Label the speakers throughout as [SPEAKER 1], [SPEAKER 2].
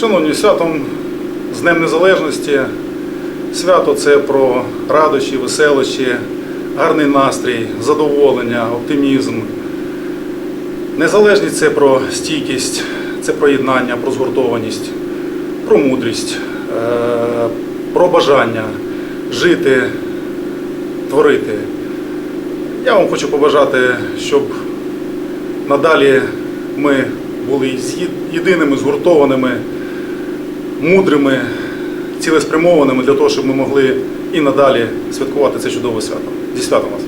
[SPEAKER 1] Шановні, святом з Днем Незалежності. Свято це про радощі, веселощі, гарний настрій, задоволення, оптимізм. Незалежність це про стійкість, це про єднання, про згуртованість, про мудрість, е, про бажання жити, творити. Я вам хочу побажати, щоб надалі ми були єдиними, згуртованими, мудрими, цілеспрямованими для того, щоб ми могли і надалі святкувати це чудове свято. Зі святом вас!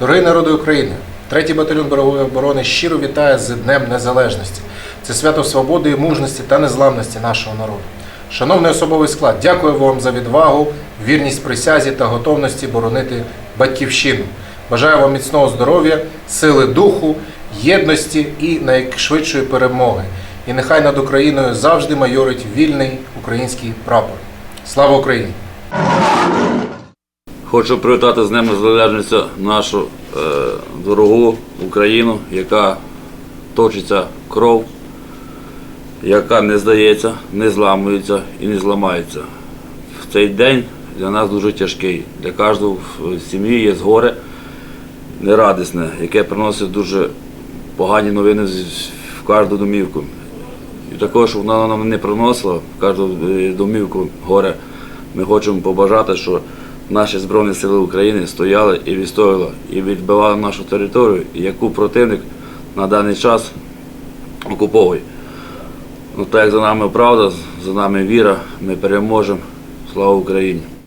[SPEAKER 2] Дорогі народи України, третій батальйон берегової оборони щиро вітає з Днем Незалежності. Це свято свободи і мужності та незламності нашого народу. Шановний особовий склад, дякую вам за відвагу, вірність присязі та готовності боронити батьківщину. Бажаю вам міцного здоров'я, сили духу, єдності і найшвидшої перемоги. І нехай над Україною завжди майорить вільний український прапор. Слава Україні!
[SPEAKER 3] Хочу привітати з Днем Незалежності нашу е, дорогу Україну, яка точиться кров, яка не здається, не зламується і не зламається. В цей день для нас дуже тяжкий. Для кожного в сім'ї є згоре нерадісне, яке приносить дуже погані новини в кожну домівку. І також, вона нам не приносила в кожну е, домівку горе, ми хочемо побажати, що наші Збройні Сили України стояли і відстояли, і відбивали нашу територію, яку противник на даний час окуповує. Ну, так як за нами правда, за нами віра, ми переможемо. Слава Україні!